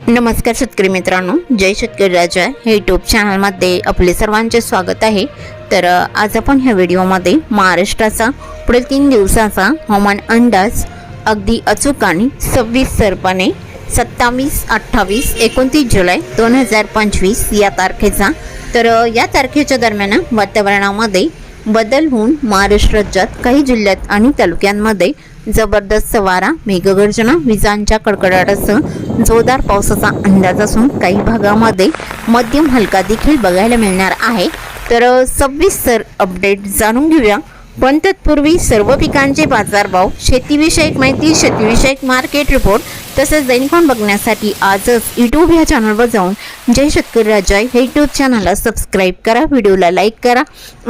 नमस्कार शेतकरी मित्रांनो जय शेतकरी राजा. हे यूट्यूब चॅनलमध्ये आपले सर्वांचे स्वागत आहे. तर आज आपण ह्या व्हिडिओमध्ये महाराष्ट्राचा पुढील तीन दिवसाचा हवामान अंदाज अगदी अचूक आणि सव्वीस सरपाने सत्तावीस अठ्ठावीस एकोणतीस जुलै दोन हजार पंचवीस या तारखेचा. तर या तारखेच्या दरम्यान वातावरणामध्ये बदल होऊन महाराष्ट्र राज्यात काही जिल्ह्यात आणि तालुक्यांमध्ये जबरदस्त वारा मेघगर्जना विजांच्या कडकडाटासह जोरदार पावसाचा अंदाज असून काही भागामध्ये मध्यम हलका देखील बघायला मिळणार आहे. तर सविस्तर अपडेट जाणून घेऊया. पण तत्पूर्वी सर्व पिकांचे बाजारभाव शेतीविषयक माहिती शेतीविषयक मार्केट रिपोर्ट तसेच दैनिकॉन बघण्यासाठी आजच यूट्यूब या चॅनलवर जाऊन जय शेतकरी राजा हे यूट्यूब चॅनलला सबस्क्राईब करा व्हिडिओला लाईक करा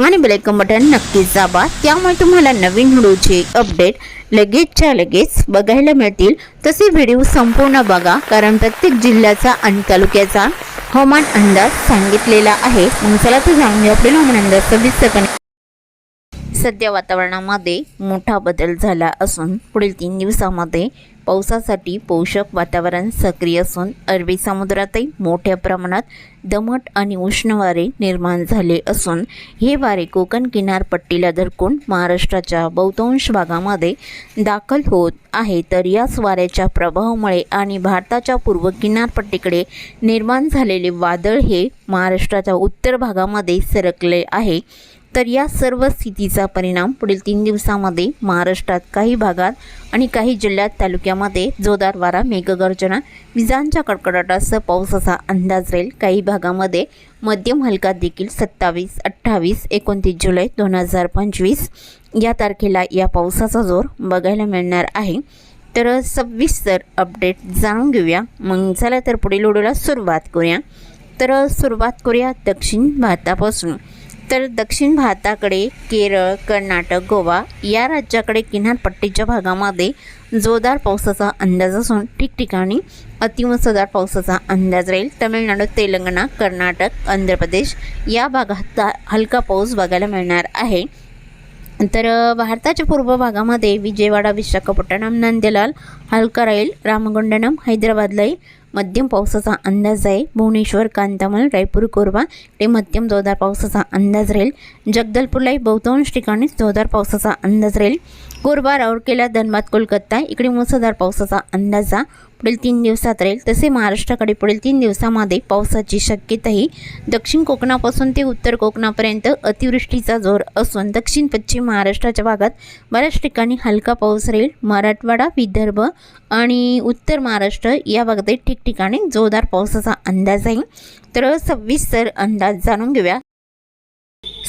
आणि बेलायकन बटन नक्कीच दाबा. त्यामुळे तुम्हाला नवीन व्हिडिओचे अपडेट लगेचच्या लगेच बघायला मिळतील. तसे व्हिडिओ संपूर्ण बघा कारण प्रत्येक जिल्ह्याचा आणि तालुक्याचा हवामान अंदाज सांगितलेला आहे. मग चला तर जाणून घेऊ आपले हवामान अंदाज. सविस्तरपणे सध्या वातावरणामध्ये मोठा बदल झाला असून पुढील तीन दिवसामध्ये पावसासाठी पोषक वातावरण सक्रिय असून अरबी समुद्रातही मोठ्या प्रमाणात दमट आणि उष्ण वारे निर्माण झाले असून हे वारे कोकण किनारपट्टीला धडकून महाराष्ट्राच्या बहुतांश भागामध्ये दाखल होत आहे. तर याच वाऱ्याच्या प्रभावामुळे आणि भारताच्या पूर्व किनारपट्टीकडे निर्माण झालेले वादळ हे महाराष्ट्राच्या उत्तर भागामध्ये सरकले आहे. तर या सर्व स्थितीचा परिणाम पुढील तीन दिवसामध्ये महाराष्ट्रात काही भागात आणि काही जिल्ह्यात तालुक्यामध्ये जोरदार वारा मेघगर्जना विजांच्या कडकडाटासह पावसाचा अंदाज राहील. काही भागामध्ये मध्यम हलका देखील सत्तावीस अठ्ठावीस एकोणतीस जुलै दोन हजार पंचवीस या तारखेला या पावसाचा जोर बघायला मिळणार आहे. तर सविस्तर अपडेट जाणून घेऊया. मग चला तर पुढील व्हिडिओला सुरुवात करूया. तर सुरुवात करूया दक्षिण भारतापासून. तर दक्षिण भारताकडे केरळ कर्नाटक गोवा या राज्याकडे किनारपट्टीच्या भागामध्ये जोरदार पावसाचा अंदाज असून ठिकठिकाणी अतिमुसळधार पावसाचा अंदाज राहील. तमिळनाडू तेलंगणा कर्नाटक आंध्र प्रदेश या भागात हलका पाऊस बघायला मिळणार आहे. तर भारताच्या पूर्व भागामध्ये विजयवाडा विशाखापट्टणम नंदेलाल हलका राहील रामगुंडनम हैदराबादलाही मध्यम पावसाचा अंदाज आहे भुवनेश्वर कांतामल रायपूर कोरबा ते मध्यम जोरदार पावसाचा अंदाज राहील. जगदलपूरलाही बहुतांश ठिकाणी जोरदार पावसाचा अंदाज राहील. कोरबा राऊरकेला धनबाद कोलकाता इकडे मुसळधार पावसाचा अंदाजा पुढील तीन दिवसात राहील. तसे महाराष्ट्राकडे पुढील तीन दिवसामध्ये पावसाची शक्यताही दक्षिण कोकणापासून ते उत्तर कोकणापर्यंत अतिवृष्टीचा जोर असून दक्षिण पश्चिम महाराष्ट्राच्या भागात बऱ्याच ठिकाणी हलका पाऊस राहील. मराठवाडा विदर्भ आणि उत्तर महाराष्ट्र या भागातही ठिकठिकाणी जोरदार पावसाचा अंदाज आहे. तर सविस्तर अंदाज जाणून घेऊया.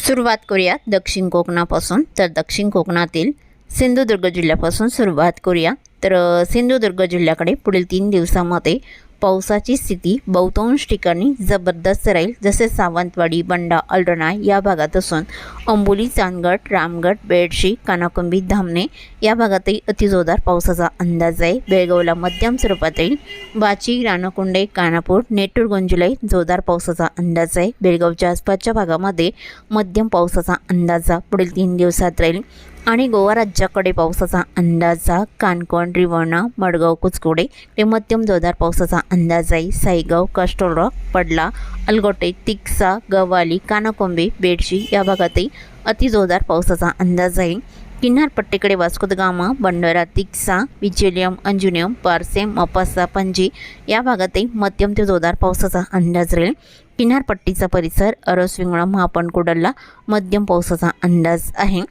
सुरुवात करूया दक्षिण कोकणापासून. तर दक्षिण कोकणातील सिंधुदुर्ग जिल्ह्यापासून सुरुवात करूया. तर सिंधुदुर्ग जिल्ह्याकडे पुढील तीन दिवसामध्ये पावसाची स्थिती बहुतांश ठिकाणी जबरदस्त राहील. जसे सावंतवाडी बंडा अल्डणा या भागात असून अंबोली चांदगड रामगड बेडशी कानाकुंबी धामणे या भागातही अतिजोरदार पावसाचा अंदाज आहे. बेळगावला मध्यम स्वरूपात राहील बाची रानकुंडे कानापूर नेटूर गोंजुलाई जोरदार पावसाचा अंदाज आहे. बेळगावच्या आसपासच्या भागामध्ये मध्यम पावसाचा अंदाज पुढील तीन दिवसात राहील. आणि गोवा राज्याकडे पावसाचा अंदाजा कानकोण रिवणा मडगाव कुचकोडे ते मध्यम जोरदार पावसाचा अंदाज आहे. साईगाव कास्टोलरॉक पडला अलगोटे तिक्सा गवाली कानाकोंबे बेडशी या भागातही अतिजोरदार पावसाचा अंदाज आहे. किनारपट्टीकडे वास्को गामा बंडोरा तिक्सा विचेलियम अंजुनियम पारसेम मपासा पणजी या भागातही मध्यम ते जोरदार पावसाचा अंदाज राहील. किनारपट्टीचा परिसर अरसविंगळा महापण कुडलला मध्यम पावसाचा अंदाज आहे.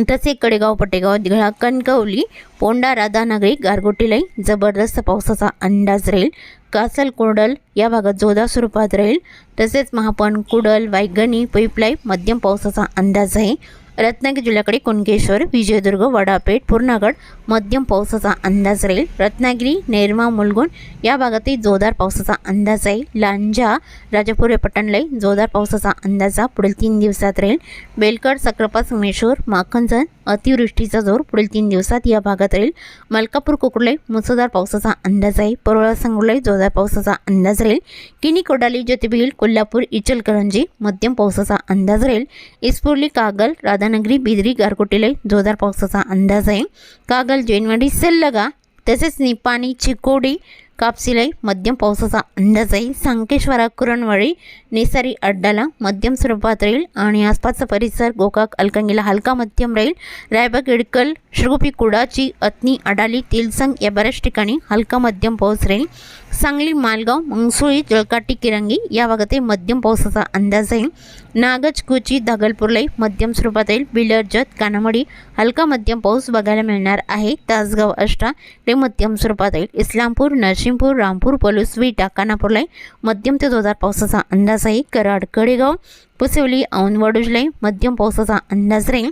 तसे कडेगाव पटेगाव दिघळा कणकवली पोंडा राधानगरी गारगोटीलाही जबरदस्त पावसाचा अंदाज राहील. कासल कुडल या भागात जोरदार स्वरूपात राहील. तसेच महापण कुडल वायगणी पैपलाई मध्यम पावसाचा अंदाज आहे. रत्नागिरी जिल्ह्याकडे कुणकेश्वर विजयदुर्ग वडापेठ पूर्णागड मध्यम पावसाचा अंदाज राहील. रत्नागिरी नेरमा मुलगुण या भागातही जोरदार पावसाचा अंदाज आहे लांजा राजापूर पटणलाई जोरदार पावसाचा अंदाजा पुढील तीन दिवसात राहील. बेलकड सक्रापा संगमेश्वर माखनजन अतिवृष्टीचा जोर पुढील तीन दिवसात या भागात राहील. मलकापूर कुकुर्ले मुसळधार पावसाचा अंदाज आहे. परोळा संगुलाई जोरदार पावसाचा अंदाज राहील. किनी कोडाली ज्योतिबिल कोल्हापूर इचलकरंजी मध्यम पावसाचा अंदाज राहील. इस्पुर्ली कागल राधा राधानगरी बिदरी गारकोटीला जोरदार पावसाचा अंदाज आहे कागल जैनवाडी सल्लगा तसेच निपाणी चिकोडी कापसिलाई मध्यम पावसाचा अंदाज आहे सांकेश्वरा कुरणवाडी नेसारी अड्डाला मध्यम स्वरूपात राहील आणि आसपासचा परिसर गोकाक अलकंगीला हलका मध्यम राहील रायबाग इडकल श्रगोपी कुडाची अतनी अडाली तिलसंग या बऱ्याच ठिकाणी हलका मध्यम पाऊस राहील सांगली मालगाव मंगसुळी जळकाटी किरंगी या भागात मध्यम पावसाचा अंदाज आहे नागज कोची दागलपूरलाई मध्यम स्वरूपात येईल कानामडी हलका मध्यम पाऊस बघायला मिळणार आहे. तासगाव अष्टा ते मध्यम स्वरूपात येईल इस्लामपूर नरसिंहपूर रामपूर पलूस विटा कानापूरलाई मध्यम ते जोरदार पावसाचा अंदाज आहे. कराड कडेगाव पुसेवली औंधवडुजलाई मध्यम पावसाचा अंदाज राहील.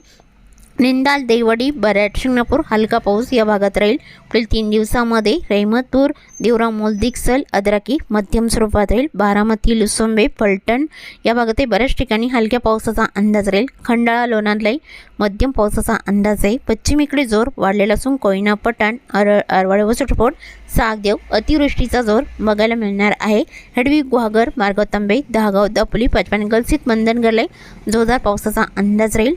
निंदाल देवडी बऱ्याट शिंगणापूर हलका पाऊस या भागात राहील. पुढील तीन दिवसामध्ये रेहमतपूर देवरा मोलदिक्सल अद्राकी मध्यम स्वरूपात राहील. बारामती लुसंबे फलटण या भागातही बऱ्याच ठिकाणी हलक्या पावसाचा अंदाज राहील. खंडाळा लोणारलाई मध्यम पावसाचा अंदाज आहे. पश्चिमेकडे जोर वाढलेला असून कोयना पठाण अर अरवाडे व सुटफोट सागदेव अतिवृष्टीचा जोर बघायला मिळणार आहे. हेडवी गुहागर मार्गाव तांबे दहागाव दापोली पचपन गलसीत मंदनगरलाई जोरदार पावसाचा अंदाज राहील.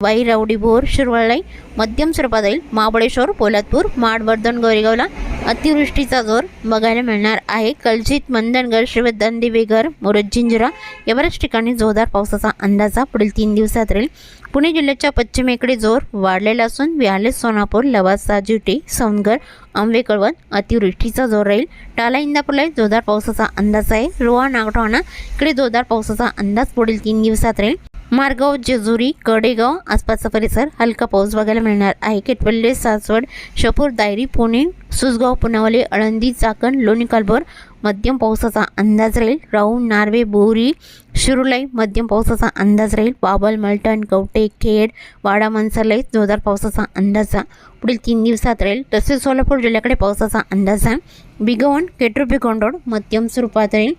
वाई रावडी भोर शिरवळलाई मध्यम स्वरूपात येईल महाबळेश्वर पोलादपूर माडवर्धन गोरेगावला अतिवृष्टीचा जोर बघायला मिळणार आहे कलजित मंदनगड शिवदन दिवेघर मोरज जिंजरा या बऱ्याच ठिकाणी जोरदार पावसाचा अंदाजा पुढील तीन दिवसात राहील पुणे जिल्ह्याच्या पश्चिमेकडे जोर वाढलेला असून व्याले सोनापूर लवासा जिटी सौनगर आंबे कळवण अतिवृष्टीचा जोर राहील टाला इंदापूरला जोरदार पावसाचा अंदाज आहे रोहा नागठवाणा इकडे जोरदार पावसाचा अंदाज पुढील तीन दिवसात राहील मारगाव जेजुरी कडेगाव आसपासचा परिसर हलका पाऊस बघायला मिळणार आहे. केटपल्ले सासवड शपूर दायरी पुणे सुसगाव पुनावले आळंदी चाकण लोणी कालभोर मध्यम पावसाचा अंदाज राहील. राहू नार्वे बोरी शिरुलाई मध्यम पावसाचा अंदाज राहील. बाबल मलटण कवटे खेड वाडा मनसरलाई जोरदार पावसाचा अंदाज पुढील तीन दिवसात राहील. तसेच सोलापूर जिल्ह्याकडे पावसाचा अंदाज आहे. बिगवण केट्रुपी कोंडोड मध्यम स्वरूपात राहील.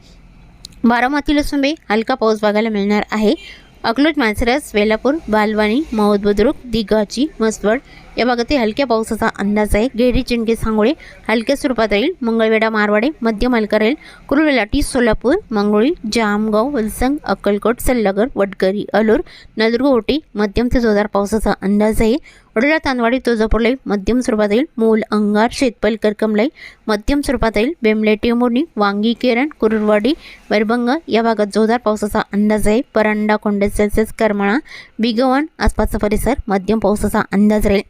बारामती लसुंबे हलका पाऊस बघायला मिळणार आहे. अकलूज मानसरस वेलापूर बालवाणी माऊद बुद्रुक दिगाची मसवड या भागातील हलक्या पावसाचा अंदाज आहे. गेडी चिंके सांगोळे हलक्या स्वरूपात राहील. मंगळवेढा मारवाडे मध्यम हलका राहील. कुरुलाटी सोलापूर मंगळी जामगाव वलसंग अक्कलकोट सल्लागर वडकरी अलूर नदुर्गोटी मध्यम ते जोरदार पावसाचा अंदाज आहे. वडोदरा तांदवाडी तुळजापूरलाई मध्यम स्वरूपात येईल मूल अंगार शेतपल करकमलाई मध्यम स्वरूपात येईल बेमले टेंबोर्णी वांगी केरण कुरुरवाडी वैरभंग या भागात जोरदार पावसाचा अंदाज आहे. परंडा कोंडे सेल्सिअस करमाळा बिगवण आसपासचा परिसर मध्यम पावसाचा अंदाज राहील.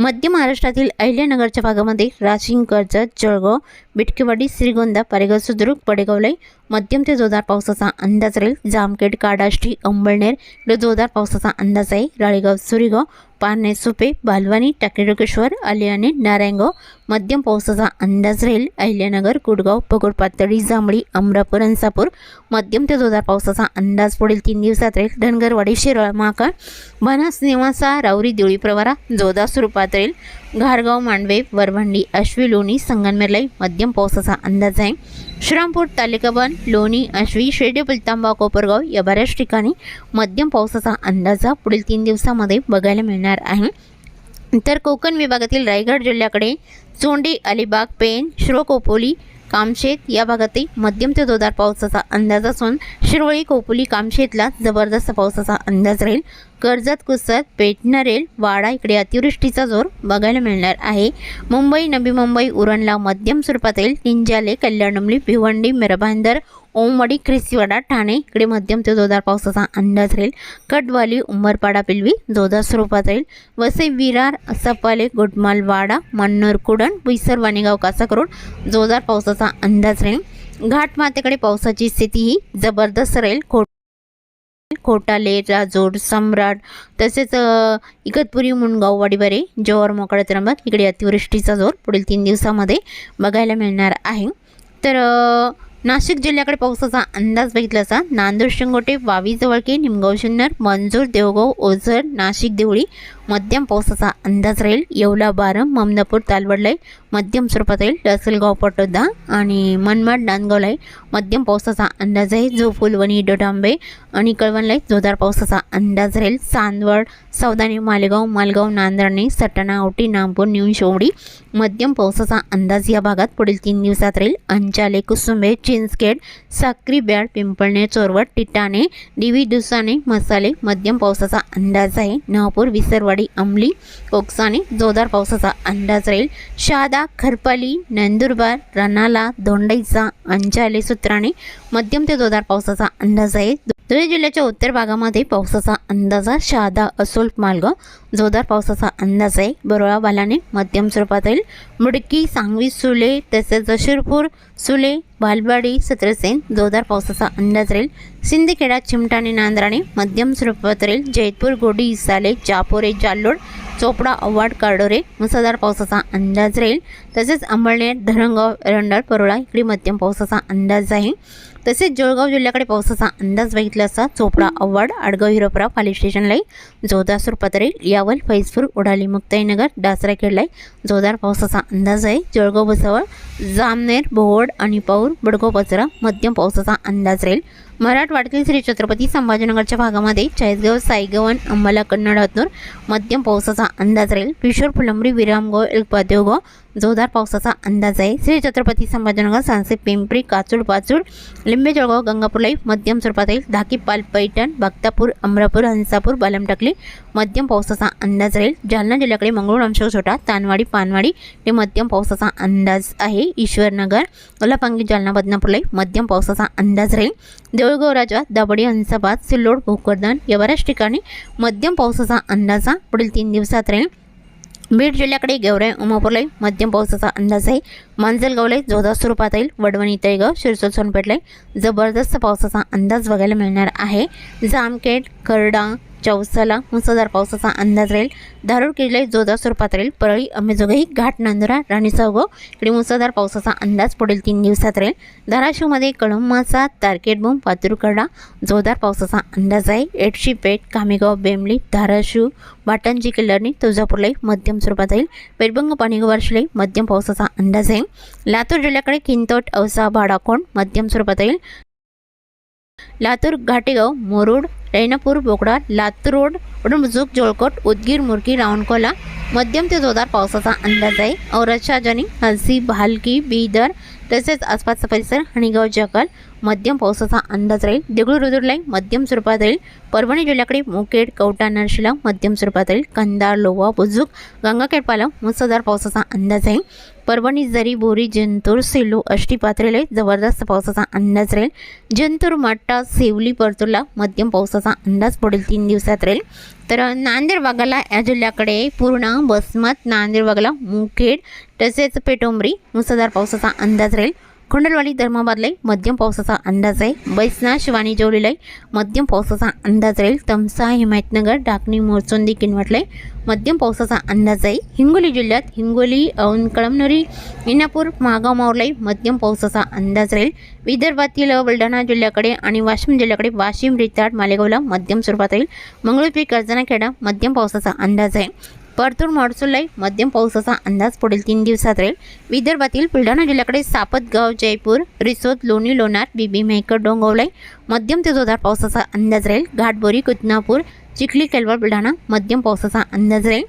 मध्य महाराष्ट्रातील अहिल्यानगरच्या भागामध्ये राशिंग कर्जत जळगाव बिटकेवाडी श्रीगोंदा पारेगाव सुद्रुक पडेगावलाई मध्यम ते जोरदार पावसाचा अंदाज राहील. जामखेड काडाष्टी अंबळनेर जोरदार पावसाचा अंदाज आहे. राळेगाव सुरीगाव पारणे सुपे बालवानी टाकेडोकेश्वर आलियाने नारायणगाव मध्यम पावसाचा अंदाज राहील. अहिल्यानगर कुडगाव पगोड पातळी जांभळी अमरापूर अंसापूर मध्यम ते जोरदार पावसाचा अंदाज पुढील तीन दिवसात राहील. धनगरवाडी शिरोळ महाकाळ बनास निवासा राऊरी देवळी प्रवारा जोरदार स्वरूपात राहील घारगाव मांडवे वरभंडी अश्वी लोणी संगनमेरलाई मध्यम पावसाचा अंदाज आहे. श्रीरामपूर तालिकाबन लोणी अश्वी शेडे पुलतांबा कोपरगाव या बऱ्याच ठिकाणी मध्यम पावसाचा अंदाजा पुढील तीन दिवसामध्ये बघायला मिळणार आहे. तर कोकण विभागातील रायगड जिल्ह्याकडे चोंडी अलिबाग पेन श्रोकोपोली कामशेत या भागातही मध्यम ते जोरदार पावसाचा अंदाज असून शिरोळी कोपोली कामशेतला जबरदस्त पावसाचा अंदाज राहील. कर्जत कुसत पेटनरेल वाडा इकडे अतिवृष्टीचा जोर बघायला मिळणार आहे. मुंबई नवी मुंबई उरणला मध्यम स्वरूपात येईल निंजाले कल्याणमली भिवंडी मिरभांदर ओमवाडी क्रिसीवाडा ठाणे इकडे मध्यम ते जोरदार पावसाचा अंदाज राहील. कटवाली उंबरपाडा पिलवी जोरदार स्वरूपात राहील वसे विरार सपाले गोटमाल वाडा मन्नर कुडण बोईसर वाणेगाव कासाकरोड जोरदार पावसाचा अंदाज राहील. घाटमातेकडे पावसाची स्थिती ही जबरदस्त राहील. खो खोटाले जोड सम्राट तसेच इगतपुरी मुंडगाव वाडीबारे जव्हार मोकळा त्र्यंबक इकडे अतिवृष्टीचा जोर पुढील तीन दिवसामध्ये बघायला मिळणार आहे. तर नाशिक जिल्ह्याकडे पावसाचा अंदाज बघितला असा नांदूर शिंगोटे वावी जवळके निमगाव शिन्नर मंजूर देवगाव ओझर नाशिक देवळी मध्यम पावसाचा अंदाज राहील. येवला बारम ममदापूर तालवडलाई मध्यम स्वरूपात राहील रसलगाव पटोदा आणि मनमाड नांदगावलाई मध्यम पावसाचा अंदाज आहे. जो फुलवणी डोडांबे आणि कळवणलाई जोरदार पावसाचा अंदाज राहील. चांदवड सौदानी मालेगाव मालगाव नांदराणे सटाणा औटी नामपूर न्यू शेवडी. मध्यम पावसाचा अंदाज या भागात पुढील तीन दिवसात राहील. अंचाले कुसुंबे चिंचखेड साक्री बॅड पिंपळणे चोरवड टिटाणे दिवी दुसाने मसाले मध्यम पावसाचा अंदाज आहे. नहापूर विसरवड मंगळवाडी अंमली कोकसाने जोरदार पावसाचा अंदाज राहील. शहादा खरपाली नंदुरबार रनाला दोंडाईचा अंजाले सूत्राने मध्यम ते जोरदार पावसाचा अंदाज आहे. धुळे जिल्ह्याच्या उत्तर भागामध्ये पावसाचा अंदाज शहादा असोल मालगाव जोरदार पावसाचा अंदाज आहे. बरोळा बालाने मध्यम स्वरूपात येईल. मुडकी सांगवी सुले तसेच जशीरपूर सुले बालवाडी सत्रसेन जोरदार पावसाचा अंदाज राहील. सिंदखेडा चिमटाणे नांद्राणे मध्यम स्वरूपात राहील. जयपूर गोडी इसाले चापोरे जालोड चोपडा अव्वाड कार्डोरे मुसळधार पावसाचा अंदाज राहील. तसेच अंबळनेर धरणगाव रंडाळ परोळा इकडे मध्यम पावसाचा अंदाज आहे. तसेच जळगाव जिल्ह्याकडे पावसाचा अंदाज बघितला असता चोपडा अव्वाड आडगाव हिरोपरा पाली स्टेशनलाही जोरदार स्वरूपात राहील. यावल फैजपूर उडाली मुक्ताईनगर डासरा खेडलाही जोरदार पावसाचा अंदाज आहे. जळगाव भुसावळ जामनेर बोवड आणि पाऊर बडगाव पचरा मध्यम पावसाचा अंदाज राहील. मराठवाड्यातील श्री छत्रपती संभाजीनगरच्या भागामध्ये चाळीसगाव साईगवन अंबाला कन्नड हतनूर मध्यम पावसाचा अंदाज राहील. किशोर फुलंबरी विरामगाव एलपादेवगाव जोरदार पावसाचा अंदाज आहे. श्री छत्रपती संभाजीनगर सांसे पिंपरी काचूड पाचूड लिंबे जळगाव गंगापूरलाही मध्यम स्वरूपात येईल धाकीपाल पैठण भक्तापूर अमरापूर हंसापूर बालमटकली मध्यम पावसाचा अंदाज राहील. जालना जिल्ह्याकडे मंगळूर अंशक छोटा तानवाडी पानवाडी हे मध्यम पावसाचा अंदाज आहे. ईश्वरनगर अलापांगी जालना बदनापूरलाही मध्यम पावसाचा अंदाज राहील. देऊळगाव राजा दाबडी हंसाबाद सिल्लोड भोकरदन या बऱ्याच ठिकाणी मध्यम पावसाचा अंदाज पुढील तीन दिवसात राहील. बीड जिल्ह्याकडे गेवराई उमापूरलाई मध्यम पावसाचा अंदाज आहे मांजलगावलाई जोरदार स्वरूपात येईल वडवणी तळेगाव शिरसोल सोनपेठलाई जबरदस्त पावसाचा अंदाज बघायला मिळणार आहे. जामखेड करडा चौसाला मुसळधार पावसाचा अंदाज राहील. धारूर किल्ले जोरदार स्वरूपात राहील. परळी अंबेजोगाई घाट नांदुरा राणीसावगाव इकडे मुसळधार पावसाचा अंदाज पुढील तीन दिवसात राहील. धाराशिवमध्ये कळंबाचा तारकेटबूम पातुरकडा जोरदार पावसाचा अंदाज आहे. एडशी पेठ कामेगाव बेमली धाराशिव वाटणजी किल्लरनी तुळजापूरलाही मध्यम स्वरूपात राहील. पेटबंग पाणीगवारशिलाही मध्यम पावसाचा अंदाज आहे. लातूर जिल्ह्याकडे किंतोट औसा भाडाकोण मध्यम स्वरूपात राहील. लातूर घाटेगाव मुरुड रेणापूर बोकडा लातूर रोड उडमजूक जोळकोट उदगीर मुरकी रावणकोला मध्यम ते जोरदार पावसाचा अंदाज आहे. औरतच्या जनी हलसी भालकी बीदर तसेच आसपासचा परिसर हणिगाव जकल मध्यम पावसाचा अंदाज राहील. देगळूर रुदुरलाई मध्यम स्वरूपात राहील. परभणी जिल्ह्याकडे मुखेड कवटा नरशिला मध्यम स्वरूपात राहील. कंधार लोवा बुजुक गंगाखेड पालम मुसळधार पावसाचा अंदाज आहे परभणी जरी बोरी जंतूर सेलू अष्टी पात्रेले जबरदस्त पावसाचा अंदाज राहील. जंतूर माट्टा सेवली परतूरला मध्यम पावसाचा अंदाज पुढील तीन दिवसात राहील. तर नांदेड भागाला या जिल्ह्याकडे पूर्णा बसमत नांदेड भागाला मुखेड तसेच पेटोंबरी मुसळधार पावसाचा अंदाज राहील. खोंडलवाडी धर्माबादलाही मध्यम पावसाचा अंदाज आहे. बैसना शिवानी लई मध्यम पावसाचा अंदाज राहील. तमसा हिमायतनगर डाकणी मोरचोंदी किनवटलाही मध्यम पावसाचा अंदाज आहे. हिंगोली जिल्ह्यात हिंगोली औंध कळमनुरी इंदापूर मागाव मावरलाही मध्यम पावसाचा अंदाज राहील. विदर्भातील बुलढाणा जिल्ह्याकडे आणि वाशिम जिल्ह्याकडे वाशिम रिताड मालेगावला मध्यम स्वरूपात राहील. मंगळूरपी कर्जनाखेडा मध्यम पावसाचा अंदाज आहे. परतूर मॉडसूललाई मध्यम पावसाचा अंदाज पुढील तीन दिवसात राहील. विदर्भातील बुलढाणा जिल्ह्याकडे सापतगाव जयपूर रिसोद लोणी लोणार बीबी मेहकर डोंगवलाई मध्यम ते जोरदार पावसाचा अंदाज राहील. घाटबोरी कुतनापूर चिखली केलवर बुलढाणा मध्यम पावसाचा अंदाज राहील.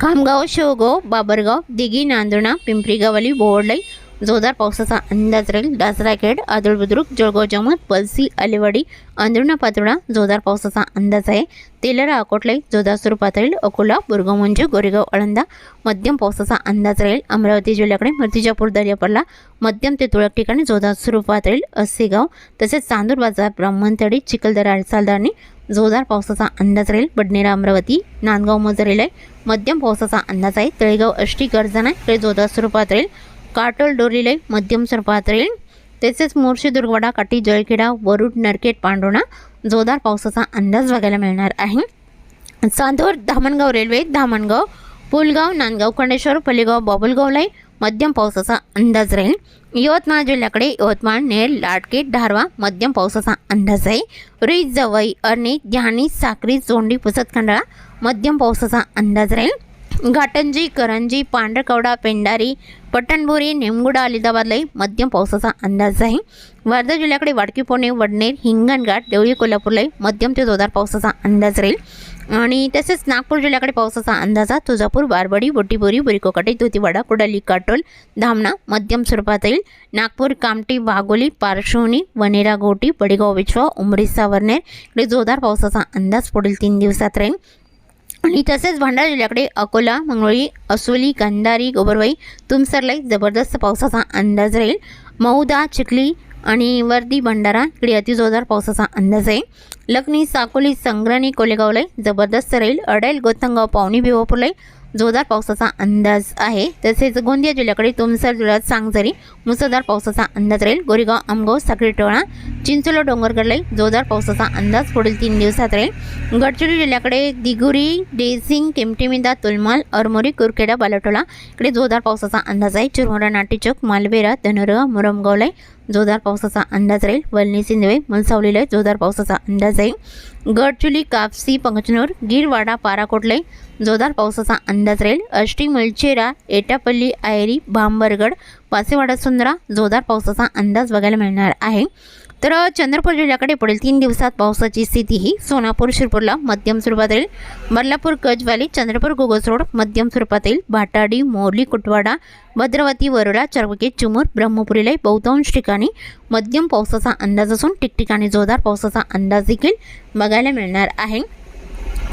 खामगाव शेवगाव बाबरगाव दिघी नांदुणा पिंपरी गावली बोवडलाई जोरदार पावसाचा अंदाज राहील. दासराखेड आदळ बुद्रुक जळगाव जमत पलसी अलिवाडी अंदरुणा पातोडा जोरदार पावसाचा अंदाज आहे. तेलरा अकोटलाई जोरदार स्वरूपात राहील. अकोला बुरगाव म्हणजे गोरेगाव अळंदा मध्यम पावसाचा अंदाज राहील. अमरावती जिल्ह्याकडे मूर्तिजापूर दर्यापडला मध्यम ते तुळक ठिकाणी जोरदार स्वरूपात राहील. असेगाव तसेच चांदूर बाजार ब्राह्मणतडी चिखलदरा सालदारणी जोरदार पावसाचा अंदाज राहील. बडनेरा अमरावती नांदगाव मजरेला मध्यम पावसाचा अंदाज आहे. तळेगाव अष्टी गर्जना इकडे जोरदार स्वरूपात राहील. काटोल डोरीलाई मध्यम स्वरूपात राहील. तसेच मोर्शी दुर्गवाडा जळखेडा वरुड नरकेट पांडोणा जोरदार पावसाचा अंदाज बघायला मिळणार आहे. चांदोर धामणगाव रेल्वे धामणगाव पुलगाव नांदगाव खंडेश्वर पलीगाव बाबुलगावलाई मध्यम पावसाचा अंदाज राहील. यवतमाळ जिल्ह्याकडे यवतमाळ नेर लाडकेट धारवा मध्यम पावसाचा अंदाज आहे. रीज जवई अर्णी ध्यानी साक्री चोंडी पुसतखंडाळा मध्यम पावसाचा अंदाज राहील. घाटंजी करंजी पांढरकवडा पेंडारी पट्टणबोरी नेमगुडा अलिदाबादलाही मध्यम पावसाचा अंदाज आहे वर्धा जिल्ह्याकडे वाडकी पुणे वडनेर हिंगणघाट देवळी कोल्हापूरलाही मध्यम ते जोरदार पावसाचा अंदाज राहील आणि तसेच नागपूर जिल्ह्याकडे पावसाचा अंदाज आहे तुळजापूर बारबडी बोटीबोरी बोरीकोकाटे तुतीवाडा कुडाली काटोल धामणा मध्यम स्वरूपात येईल नागपूर कामटी वाघोली पार्श्वनी वनेरा गोटी बडेगाव विछवा उमरी सावरनेर इकडे जोरदार पावसाचा अंदाज पुढील तीन दिवसात राहील आणि तसेच भंडारा जिल्ह्याकडे अकोला मंगळी असोली गंधारी गोबरवाई तुमसरलाई जबरदस्त पावसाचा अंदाज राहील. मौदा चिखली आणि वर्दी भंडारा इकडे अतिजोरदार पावसाचा अंदाज आहे. लखनी साकोली संग्रानी कोलेगावलाई जबरदस्त राहील. अडेल गोतंगाव पावणी भिवापूरलाई जोरदार पावसाचा अंदाज आहे. तसेच गोंदिया जिल्ह्याकडे तुमसर जिल्ह्यात सांगझरी मुसळधार पावसाचा अंदाज राहील. गोरेगाव आमगाव साखरी टोळा चिंचोला डोंगरगडलाई जोरदार पावसाचा अंदाज पुढील तीन दिवसात राहील. गडचिरोली जिल्ह्याकडे दिगुरी डेसिंग किमटिमिदा तुलमाल अरमोरी कुरखेडा बालाटोला इकडे जोरदार पावसाचा अंदाज आहे. चिरमुरा नाटीचौक मालवेरा धनोरा मुरमगावलाई जोरदार पावसाचा अंदाज राहील. वलनी सिंधवे मुलसावलीला जोरदार पावसाचा अंदाज आहे. गडचुली कापसी पंगचनूर गिरवाडा पाराकोटलाई जोरदार पावसाचा अंदाज राहील. अष्टी मलचेरा एटापल्ली आयरी भांबरगड पासेवाडा सुंदरा जोरदार पावसाचा अंदाज बघायला मिळणार आहे. तर चंद्रपूर जिल्ह्याकडे पुढील तीन दिवसात पावसाची स्थिती ही सोनापूर शिरपूरला मध्यम स्वरूपात येईल मल्लापूर कचवाली चंद्रपूर गोगस रोड मध्यम स्वरूपात येईल भाटाडी मोरली कुटवाडा भद्रवती वरोडा चरवके चिमूर ब्रह्मपुरीला बहुतांश ठिकाणी मध्यम पावसाचा अंदाज असून ठिकठिकाणी जोरदार पावसाचा अंदाज देखील बघायला मिळणार आहे.